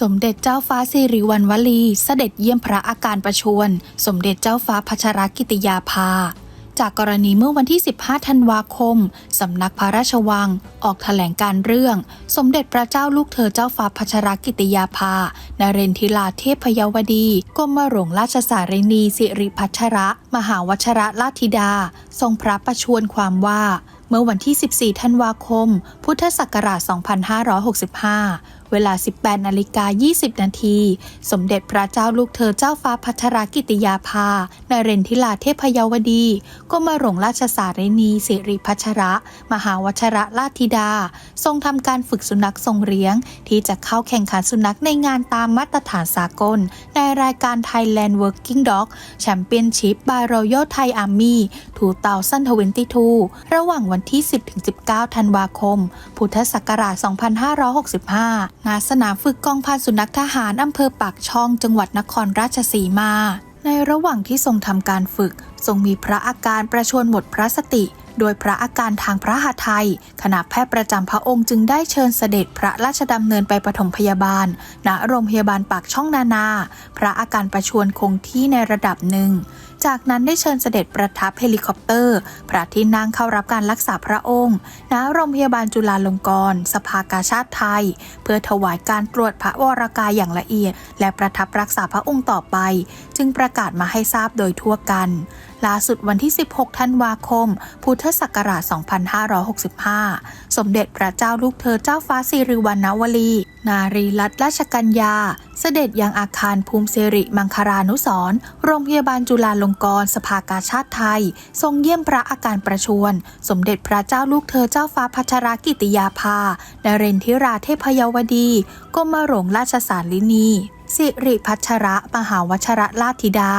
สมเด็จเจ้าฟ้าสิริวัณวลี เสด็จเยี่ยมพระอาการประชวรสมเด็จเจ้าฟ้าพัชรกิติยาภา จากกรณีเมื่อวันที่ 15 ธันวาคม สำนักพระราชวัง ออกแถลงการเรื่อง สมเด็จพระเจ้าลูกเธอเจ้าฟ้าพัชรกิติยาภา นเรนทิลาเทพพยวดีกรมหลวงราชสารินีสิริพัชระ มหาวชระราชธิดา ทรงพระประชวรความว่าเมื่อวันที่ 14 ธันวาคม พุทธศักราช 2565 เวลา 18 นาฬิกา 20 นาที สมเด็จพระเจ้าลูกเธอเจ้าฟ้าพัชรกิติยาภานเรนทิลาเทพเยาวดีก็มาหลวงราชสารินีสิริพัชระ มหาวชระราธิดา ทรงทำการฝึกสุนัขทรงเลี้ยง ที่จะเข้าแข่งขันสุนัขในงานตามมาตรฐานสากล ในรายการ Thailand Working Dog Championship by Royal Thai Army 2022 ระหว่างวันที่ 10-19 ธันวาคม พุทธศักราช 2565ณสนามฝึกกองพันสุนัขทหารอำเภอปากช่องจังหวัดนครราชสีมา ในระหว่างที่ทรงทำการฝึก ทรงมีพระอาการประชวรหมดพระสติ โดยพระอาการทางพระหัตถ์ไทยคณะแพทย์ประจำพระองค์จึงได้เชิญเสด็จพระราชดำเนินไปปฐมพยาบาล ณ โรงพยาบาลปากช่องนานา พระอาการประชวรคงที่ในระดับหนึ่ง จากนั้นได้เชิญเสด็จประทับเฮลิคอปเตอร์ พระที่นั่งเข้ารับการรักษาพระองค์ณโรงพยาบาลจุฬาลงกรณ์สภากาชาติไทย เพื่อถวายการตรวจพระวรกายอย่างละเอียด และประทับรักษาพระองค์ต่อไป จึงประกาศมาให้ทราบโดยทั่วกัน ล่าสุดวันที่ 16 ธันวาคม พุทธศักราช 2565 สมเด็จพระเจ้าลูกเธอเจ้าฟ้าสิริวัณวลี นารีรัตนราชกัญญา เสด็จยังอาคารภูมิสิริมังคารานุสรณ์โรงพยาบาลจุฬาลงกรณ์สภากาชาติไทย ทรงเยี่ยมพระอาการประชวรสมเด็จพระเจ้าลูกเธอเจ้าฟ้าพัชรกิติยาภานเรนทิราเทพยวดีกรมหลวงราชสารินีสิริพัชระ มหาวชระราธิดา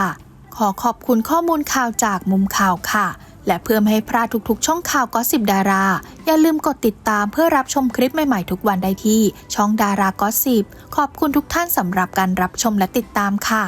ขอขอบคุณข้อมูลข่าวจากมุมข่าวค่ะ และเพื่อไม่ให้พลาดทุกๆ ช่องข่าวก็สิบดารา อย่าลืมกดติดตามเพื่อรับชมคลิปใหม่ๆทุกวันได้ที่ ช่องดาราก็สิบขอบคุณทุกท่านสำหรับการรับชมและติดตามค่ะ